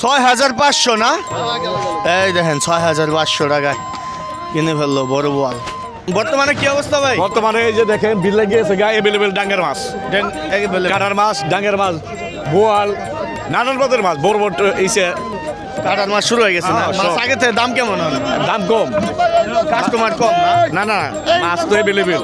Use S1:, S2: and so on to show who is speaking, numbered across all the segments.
S1: ছয় হাজার পাঁচশো না? এই দেখেন ছয় হাজার পাঁচশো টাকায় কিনে ফেলল বড় বোয়াল বর্তমানে কি অবস্থা ভাই?
S2: বর্তমানে এই যে দেখেন বিলে গিয়েছে গা এভেলেবেল ডাঙ্গের মাছ। কাটার মাছ ডাঙ্গের মাছ বোয়াল নানান পদের মাছ বড় বড় এইসে।
S1: কাটার মাছ শুরু হয়ে গেছে না?
S2: হ্যাঁ,
S1: মাছ আগে থেকে দাম কেমন
S2: দাম কম।
S1: কাস্টমার কম না?
S2: না না মাছ তো এভেলেবেল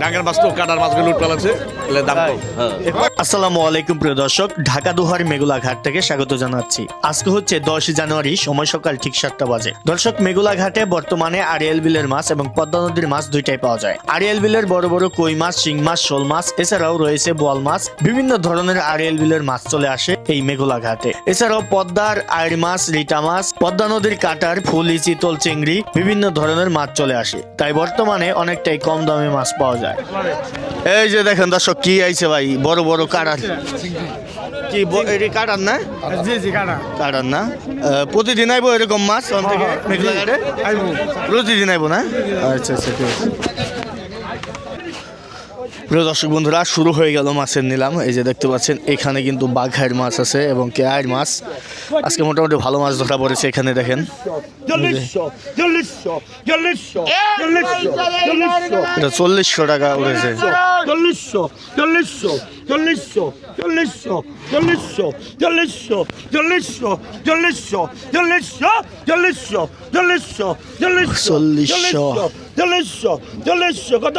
S2: ডাঙ্গের মাছ তো কাটার মাছগুলো লুট পালাচ্ছে এলে দাম কম। হ্যাঁ।
S1: আসসালামু আলাইকুম প্রিয় দর্শক ঢাকা দুহার মেগুলা ঘাট থেকে স্বাগত জানাচ্ছি। আজকে হচ্ছে দশই জানুয়ারি সময় সকাল ঠিক সাতটা বাজে। দর্শক মেগুলা ঘাটে বর্তমানে আরিয়াল বিলের মাছ এবং পদ্মা নদীর মাছ দুইটাই পাওয়া যায়। আরিয়াল বিলের বড় বড় কই মাছ শিং মাছ শোল মাছ এছাড়াও রয়েছে বোয়াল মাছ। বিভিন্ন ধরনের আরিয়াল বিলের মাছ চলে আসে এই মেঘুলা ঘাটে। এছাড়াও পদ্মার আইড় মাছ রিটা মাছ পদ্মা নদীর কাটার ফুলি চিতল চিংড়ি বিভিন্ন ধরনের মাছ চলে আসে। তাই বর্তমানে অনেকটাই কম দামে মাছ পাওয়া যায়। এই যে দেখেন দর্শক কি আইছে ভাই? বড় বড় কাটার কি এটি কাটার না?
S3: জি জি কাটা
S1: কাটার না? প্রতিদিন আইবো এরকম মাছ? ওখান থেকে মেঘলা ঘাটে?
S3: আইবো।
S1: প্রতিদিন আইবো না? আচ্ছা আচ্ছা ঠিক আছে। প্রিয় দর্শক বন্ধুরা শুরু হয়ে গেল মাছের নিলাম। এই যে দেখতে পাচ্ছেন এখানে কিন্তু বাঘাইয়ের মাছ আছে এবং কেয়ার মাছ। আজকে মোটামুটি ভালো মাছ ধরা পড়েছে এখানে দেখেন। এটা চল্লিশশো টাকা উঠেছে।
S3: চল্লিশশো চল্লিশশো চল্লিশশো চল্লিশশো চল্লিশশো চল্লিশশো চল্লিশশো চল্লিশশো চল্লিশশো। চল্লিশশো। চল্লিশশো। চল্লিশশো।
S1: চল্লিশশো।
S3: চল্লিশশো। চল্লিশশো। কত?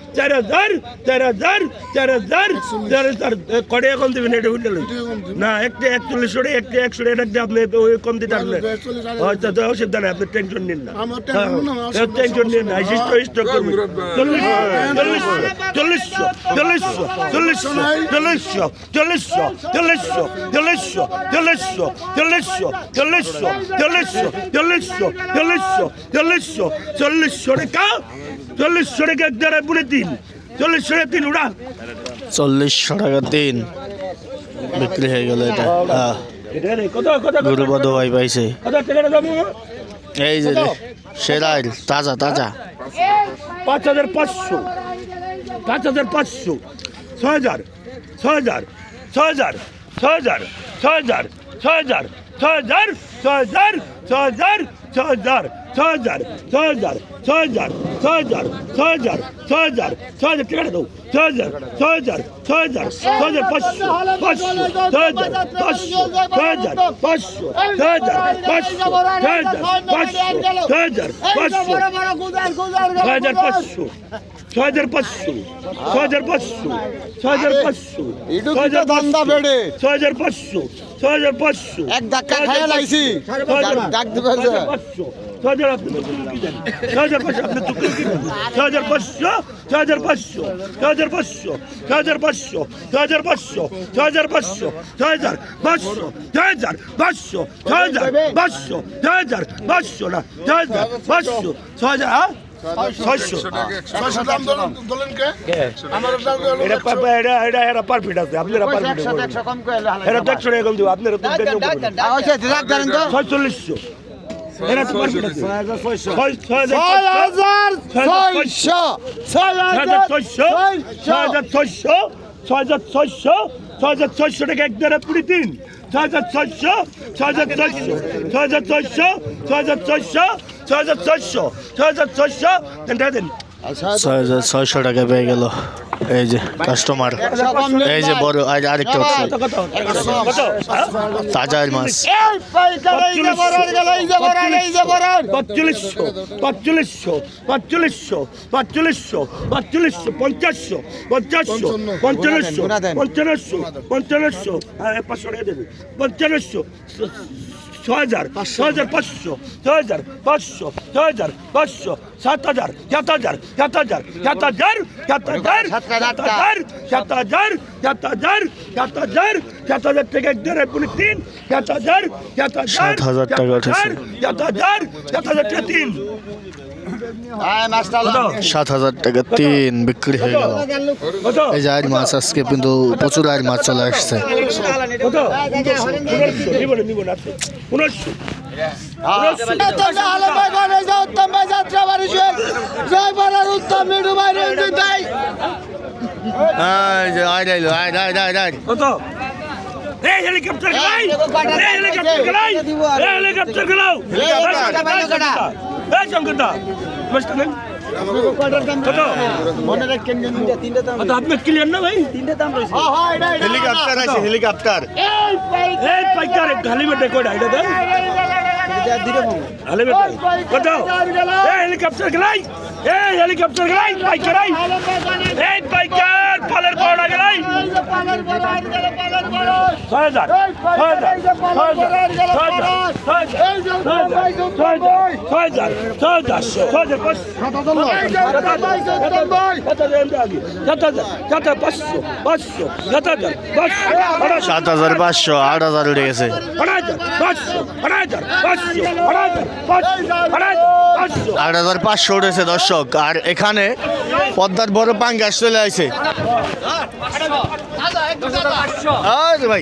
S3: চার হাজার চার হাজার চার হাজার চার হাজার কড়ে এখন দেবেন এটা বুঝলেন না একটা একচল্লিশ ওটা একটা একশো এটা একটা আপনি ওই কম দিতে পারবেন আচ্ছা তো অসুবিধা নেই আপনি টেনশন নিন না টেনশন নিন না স্টক স্টক করবেন চল্লিশশো চল্লিশশো চল্লিশশো চল্লিশশো চল্লিশশো চল্লিশশো চল্লিশশো চল্লিশশো চল্লিশশো চল্লিশশো চল্লিশশো চল্লিশশো চল্লিশশো চল্লিশশো চল্লিশশো চল্লিশশো টাকা চল্লিশশো টাকা এক দ্বারা তিন। চল্লিশশো টাকা তিন উড়া।
S1: চল্লিশশো টাকা দিন বিক্রি হয়ে গেল এটা। ভাই পাইছে।
S3: কত টাকা
S1: এই যে রে, তাজা তাজা।
S3: পাঁচ হাজার পাঁচশো। পাঁচ হাজার পাঁচশো। ছয় হাজার ছয় হাজার ছয় হাজার ছয় হাজার ছয় হাজার ছয় হাজার ছয় হাজার ছয় হাজার ছয় হাজার ছয় হাজার। ছয় হাজার ছয় হাজার ছয় হাজার ছয় হাজার ছয় হাজার ছয় হাজার ছয় হাজার টাকা দাও ছয় হাজার ছয় হাজার ছয় হাজার ছয় হাজার পাঁচশো পাঁচশো ছয় হাজার পাঁচশো ছয় হাজার পাঁচশো ছয় হাজার পাঁচশো ছয় হাজার পাঁচশো ছয় হাজার পাঁচশো ছয় হাজার পাঁচশো ছয় হাজার পাঁচশো ছয় হাজার পাঁচশো ছয় হাজার পাঁচশো ছয় হাজার
S4: দান্দা বেড়ে
S3: ছয় হাজার পাঁচশো ছয় হাজার পাঁচশো
S4: এক ধাক্কা খাইয়া লাইছি ডাক দিবে যে।
S3: পাঁচশো ছয় হাজার আপনি কি দেন ছয় হাজার পাঁচশো আপনি তো কি ছয় হাজার পাঁচশো ছয় হাজার পাঁচশো ছয় হাজার পাঁচশো ছয় হাজার পাঁচশো ছয় হাজার পাঁচশো ছয় হাজার পাঁচশো ছয় হাজার পাঁচশো ছয় হাজার পাঁচশো ছয় হাজার পাঁচশো ছয় হাজার পাঁচশো না ছয় হাজার পাঁচশো ছয় হাজার হ্যাঁ ছয়শো এরা তো পারবে না ছয় হাজার ছয়শো ছয় হাজার
S4: ছয়শো ছয় হাজার
S3: ছয়শো ছয় হাজার ছয়শো ছয় হাজার ছয়শো ছয় হাজার ছয়শো টাকা এক দেড় কুড়ি তিন ছয় হাজার ছয়শো ছয় হাজার ছয়শো ছয় হাজার ছয়শো ছয় হাজার ছয়শো ছয় হাজার ছয়শো ছয় হাজার ছয়শো দেন
S1: ছয় হাজার ছয়শো টাকা পেয়ে গেল এই যে কাস্টমার এই যে বড় আজ আরেকটা উঠছে তাজা মাছ
S3: পঁয়তাল্লিশশো পঞ্চাশশো পঞ্চাশশো পঞ্চাশশো পঞ্চাশশো পঞ্চাশশো পাঁচশো ছ হাজার ছ হাজার পাঁচশো ছ হাজার পাঁচশো ছ হাজার পাঁচশো সাত হাজার সাত হাজার সাত হাজার সাত হাজার সাত হাজার সাত হাজার সাত হাজার সাত হাজার সাত হাজার সাত হাজার থেকে এক দেড় পুনে তিন সাত হাজার সাত হাজার
S1: সাত হাজার
S3: সাত হাজার সাত হাজার টাকা তিন।
S1: সাত হাজার টাকা তিন বিক্রি হয়ে গেল। এই যে মাছ আজকে কিন্তু প্রচুর আর মাছ চলে আসছে।
S3: কত? হেলিকপ্টার হেলিকপ্টার হেলিকপ্টার হেলিকপ্টার বুঝতে নেন আপনি ক্লিয়ার না ভাই?
S1: হেলিকপ্টার আছে হেলিকপ্টার।
S3: এই পাইকার। খালি বেটে কোডা এটা দেন? খালি বেটে কত এই হেলিকপ্টার গলাই। এই হেলিকপ্টার গলাই পাইকার। এই পাইকার। হাজার পাঁচশো পাঁচশো সাত হাজার পাঁচশো
S1: আট হাজার উঠে গেছে আট হাজার পাঁচশো উঠেছে দর্শক আর এখানে পদ্মার বড় পাঙ্গাস চলে ভাই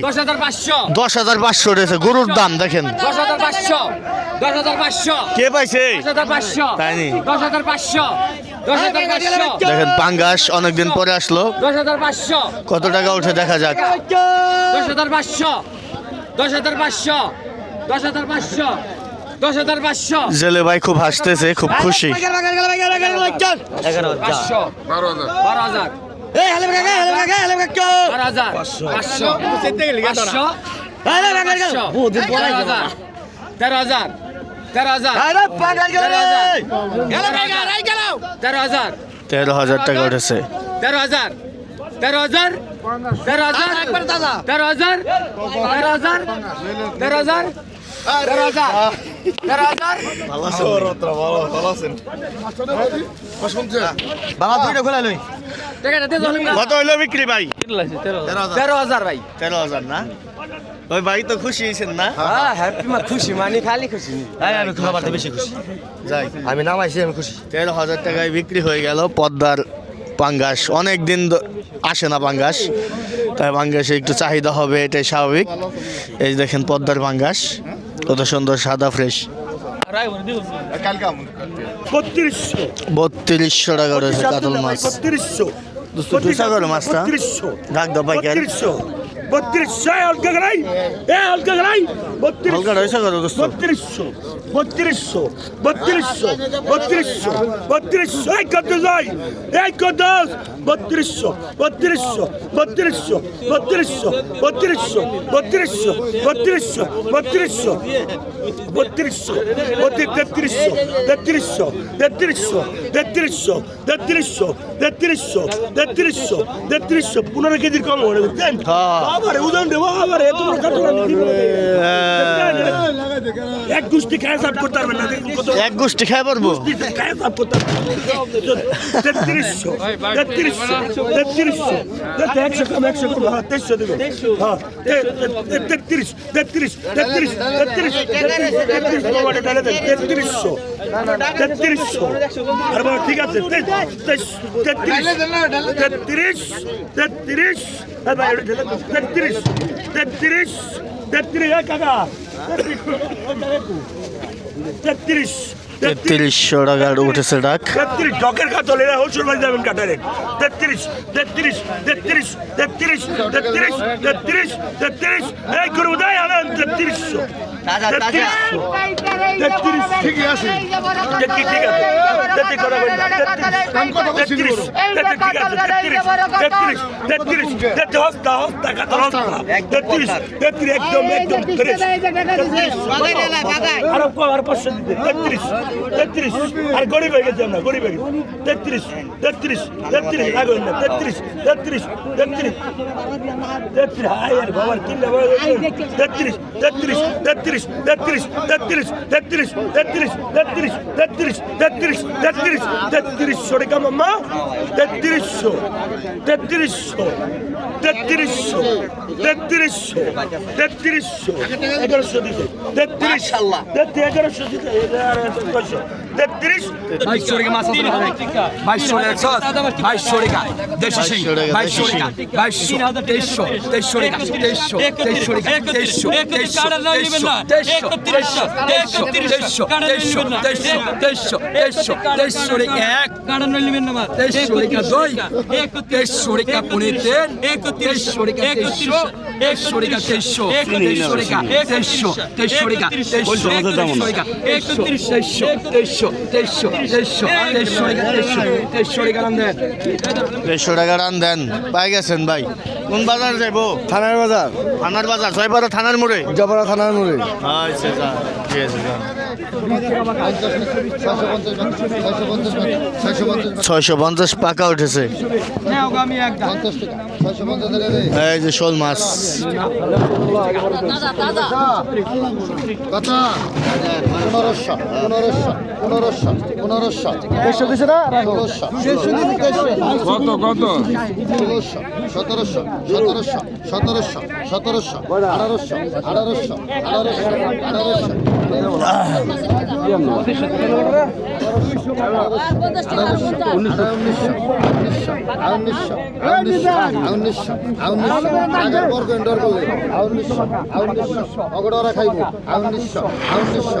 S5: দশ হাজার পাঁচশো
S1: দশ হাজার পাঁচশো উঠেছে গরুর দাম দেখেন।
S5: দশ হাজার পাঁচশো দশ হাজার পাঁচশো
S1: কে পাইছে?
S5: দশ হাজার পাঁচশো
S1: তাই
S5: দশ হাজার পাঁচশো
S1: দেখেন পাঙ্গাস অনেকদিন পরে আসলো।
S5: দশ হাজার পাঁচশো
S1: কত টাকা উঠে দেখা যাক।
S5: দশ হাজার পাঁচশো দশ হাজার পাঁচশো দশ হাজার পাঁচশো দশ হাজার পাঁচশো
S1: জেলে ভাই খুব হাসতেছে খুব খুশি।
S5: বারো হাজার। বারো হাজার। তেরো হাজার তেরো হাজার তেরো হাজার তেরো হাজার
S1: তেরো হাজার টাকা উঠেছে
S5: তেরো হাজার তেরো হাজার তেরো হাজার তেরো হাজার তেরো হাজার তেরো হাজার তেরো হাজার তেরো হাজার
S1: বাবা দুইটা খোলা লই কত হইল বিক্রি ভাই?
S5: তেরো হাজার ভাই।
S1: তেরো হাজার না? ওই ভাই তো খুশি হয়েছেন না?
S6: হ্যাঁ হ্যাপি মা খুশি মানে খালি খুশি।
S1: আমি খাবারটা বেশি খুশি। যাই।
S6: আমি নামাইছি আমি খুশি।
S1: তেরো হাজার টাকায় বিক্রি হয়ে গেল পদ্মার পাঙ্গাস। অনেক দিন আসে না পাঙ্গাস। তাই পাঙ্গাসে একটু চাহিদা হবে এটাই স্বাভাবিক। এই দেখেন পদ্মার পাঙ্গাস কত সুন্দর সাদা ফ্রেশ।
S3: বত্রিশশো।
S1: বত্রিশশো টাকা রয়েছে কাতল মাছ।
S3: বত্রিশশো।
S1: দুশো দুশো করে মাছটা। ডাক দাও পাইকার
S3: বত্রিশশো। বত্রিশশো হলকা গড়াই এ হলকা গড়াই বত্রিশশো বত্রিশশো বত্রিশশো বত্রিশশো বত্রিশশো এক কত যাই এক কত বত্রিশশো বত্রিশশো বত্রিশশো বত্রিশশো বত্রিশশো বত্রিশশো বত্রিশশো বত্রিশশো বত্রিশশো বত্রিশ তেত্রিশশো তেত্রিশশো তেত্রিশশো তেত্রিশশো তেত্রিশশো তেত্রিশশো তেত্রিশশো পনেরো কেজির কম হয়ে বুঝছেন
S1: হ্যাঁ।
S3: উদাহরণ দেবো আবার এত বড় কত এক গোষ্ঠী খায় সাপ করতে পারবেন না
S1: এক গোষ্ঠী খাই পারব
S3: খায় সাপ করতে তেত্রিশশো তেত্রিশশো তেত্রিশশো একশো কম একশো কম হ্যাঁ তেইশশো দেবো। হ্যাঁ তেত্রিশ তেত্রিশ তেত্রিশ তেত্রিশ তেত্রিশ তেত্রিশ তেত্রিশশো তেত্রিশশো। আর বাবা ঠিক আছে তেত্রিশ তেত্রিশ তেত্রিশ হ্যাঁ দেন। তেত্রিশ তেত্রিশ তেত্রিশ
S1: তেত্রিশশো টাকা উঠেছে ডাক।
S3: তেত্রিশ ডকের কাতল এরা হলসুর বাড়ি যাবেন কাটারে তেত্রিশ তেত্রিশ তেত্রিশ তেত্রিশ তেত্রিশ তেত্রিশ তেত্রিশ এই করব দেয় আনেন তেত্রিশ। ঠিকই আছে। তেত্রিশ ঠিক আছে। তেত্রিশ বলি তেত্রিশ। তেত্রিশ। ঠিক আছে। তেত্রিশ। তেত্রিশ। তেত্রিশ। তেত্রিশ হস্তা হস্তা কাতল হস্তা। তেত্রিশ। তেত্রিশ একদম একদম তেত্রিশ। আরও আর পাঁচশো দিতে। তেত্রিশ। তেত্রিশ। আর গরিব হয়ে গেছে আমরা গরিব হয়ে গেছি। তেত্রিশ। তেত্রিশ। তেত্রিশ। রাখবেন না। তেত্রিশ। তেত্রিশ। তেত্রিশ। তেত্রিশ। বাবার কিনলে তেত্রিশ। তেত্রিশ। তেত্রিশ। তেত্রিশ তেত্রিশ তেত্রিশ তেত্রিশ তেত্রিশ তেত্রিশ তেত্রিশ তেত্রিশ তেত্রিশশো টাকা মাম্মা তেত্রিশশো তেত্রিশশো তেত্রিশশো তেত্রিশশো তেত্রিশশো এগারোশো দিতে তেত্রিশ তেত্রিশ এগারোশো দিতে তেত্রিশ
S5: বাইশশো টাকা মাছ আছে বাইশশো একশো বাইশশো টাকা দেশি সিং বাইশশো টাকা বাইশশো তেইশশো তেইশশো টাকা তেইশশো তেইশশো টাকা তেইশশো তেইশশো তেইশশো তেইশশো তেইশশো তেইশশো তেইশশো
S1: তেইশরিকা ভাই গেছেন ভাই। কোন বাজার যাইবো?
S6: থানার বাজার।
S1: থানার বাজার ছয়পাড়া থানার মোড়ে?
S6: জবরা থানার মোড়ে।
S1: আচ্ছা ঠিক আছে ছয়শো পঞ্চাশ পাকা। উঠেছে। এই যে শোল মাছ।
S7: পনেরোশো পনেরোশো পনেরোশো পনেরোশো দেড়শো দিছে না? ষোলোশো কত কত? ষোলোশো সতেরোশো সতেরোশো সতেরোশো সতেরোশো আঠারোশো আঠারোশো আঠারোশো আঠারোশো। আগের বর্গ এন্ডর করলে উনিশশো উনিশশো অগড়রা খাইব উনিশশো উনিশশো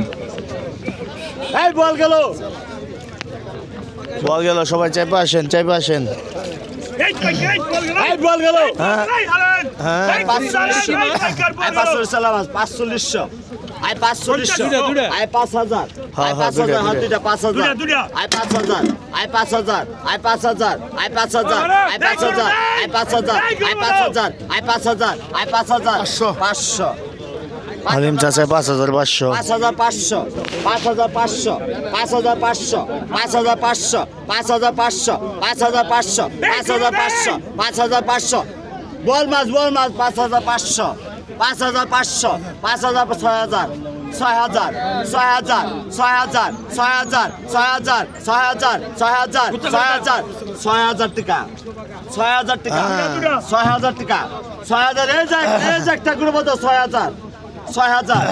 S1: এই বল
S3: গেল বল গেল
S1: সবাই চেপে আসেন চেপে আসেন
S3: এই বল গেল
S1: হ্যাঁ। হ্যাঁ।
S3: এই পাঁচচল্লিশশো
S8: আই পাঁচশো সালাম পাঁচচল্লিশশো আই পাঁচ হাজার আই পাঁচ হাজার হাত দুইটা পাঁচ হাজার। আই পাঁচ হাজার আই পাঁচ হাজার আই পাঁচ হাজার আই পাঁচ হাজার আই পাঁচ হাজার আই পাঁচ হাজার আই পাঁচ হাজার আই পাঁচ হাজার আই পাঁচ হাজার পাঁচশো
S1: হালিম চাচা পাঁচ হাজার পাঁচশো
S8: পাঁচ হাজার পাঁচশো পাঁচ হাজার পাঁচশো পাঁচ হাজার পাঁচশো পাঁচ হাজার পাঁচশো পাঁচ হাজার পাঁচশো পাঁচ হাজার পাঁচশো পাঁচ হাজার পাঁচশো পাঁচ হাজার পাঁচশো বল মাছ বল মাছ পাঁচ হাজার পাঁচশো পাঁচ হাজার পাঁচশো পাঁচ হাজার ছয় হাজার ছয় হাজার ছয় হাজার ছয় হাজার ছয় হাজার ছয় হাজার ছয় হাজার ছয় হাজার ছয় হাজার ছয় হাজার টাকা ছয় হাজার টাকা ছয় হাজার টাকা ছয় হাজার এই যাক ঠাকুর মতো ছয় হাজার ছয় হাজার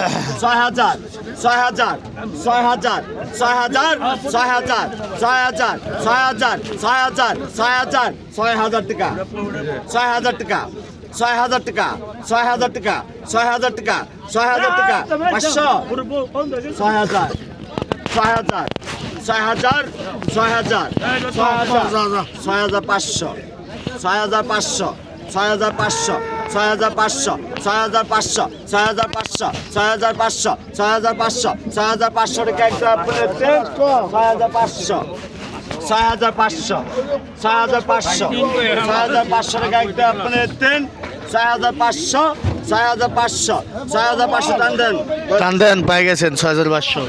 S8: ছয় হাজার ছয় হাজার ছয় হাজার ছয় হাজার ছয় হাজার ছয় হাজার ছয় হাজার ছয় হাজার ছয় হাজার ছয় হাজার টাকা ছয় হাজার টাকা ছয় হাজার টাকা ছয় হাজার টাকা ছয় হাজার টাকা ছয় হাজার টাকা পাঁচশো ছয় হাজার ছয় হাজার ছয় হাজার ছয় হাজার ছয় হাজার ছয় হাজার পাঁচশো ছয় হাজার পাঁচশো ছয় ছয় হাজার পাঁচশো ছয় হাজার পাঁচশো ছয় হাজার পাঁচশো ছয় হাজার পাঁচশো ছয় হাজার পাঁচশো ছয় হাজার পাঁচশো ছয় হাজার পাঁচশো ছয় হাজার পাঁচশো ছয় হাজার পাঁচশো ছয় হাজার পাঁচশো টাকা একটা আপনার দেন ছয় হাজার পাঁচশো ছয় হাজার পাঁচশো ছয় হাজার পাঁচশো টান দেন
S1: টান দেন পাই গেছেন ছয় হাজার পাঁচশো